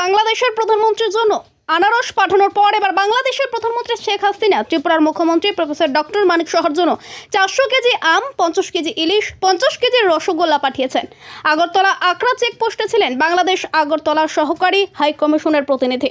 বাংলাদেশের প্রধানমন্ত্রীর জন্য আনারস পাঠানোর পর এবার বাংলাদেশের প্রধানমন্ত্রী শেখ হাসিনা, ত্রিপুরার মুখ্যমন্ত্রী প্রফেসর ডক্টর মানিক শহর জন্য চারশো কেজি আম, পঞ্চাশ কেজি ইলিশ, পঞ্চাশ কেজি রসগোল্লা পাঠিয়েছেন। আগরতলা আকরা চেকপোস্টে ছিলেন বাংলাদেশ আগরতলার সহকারী হাইকমিশনের প্রতিনিধি।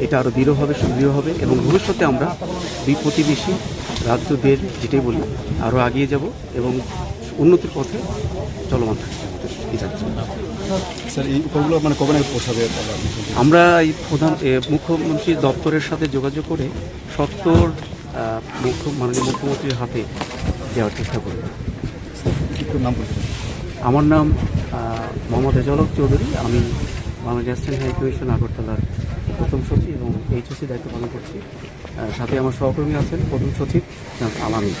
এটা আরও দৃঢ় হবে সুদৃঢ় হবে এবং ভবিষ্যতে আমরা দুই প্রতিবেশী রাজ্যদের যেটাই বলি আরও এগিয়ে যাব এবং উন্নতির পথে চলমান থাকবে আমাদের এই যাত্রা স্যার এই উপরগুলো মানে কবে পৌঁছাবে? আমরা এই প্রধান মুখ্যমন্ত্রীর দপ্তরের সাথে যোগাযোগ করে সত্তর মুখ্য মাননীয় মুখ্যমন্ত্রীর হাতে দেওয়ার চেষ্টা করব। নাম আমার নাম মোহাম্মদ এজালক চৌধুরী। আমি বাংলাদেশ অ্যাসিস্ট্যান্ট হাই কমিশন আগরতলার প্রথম সচিব এবং এইচএসি দায়িত্ব পালন করছি। সাথে আমার সহকর্মী আছেন প্রথম সচিব আলামী।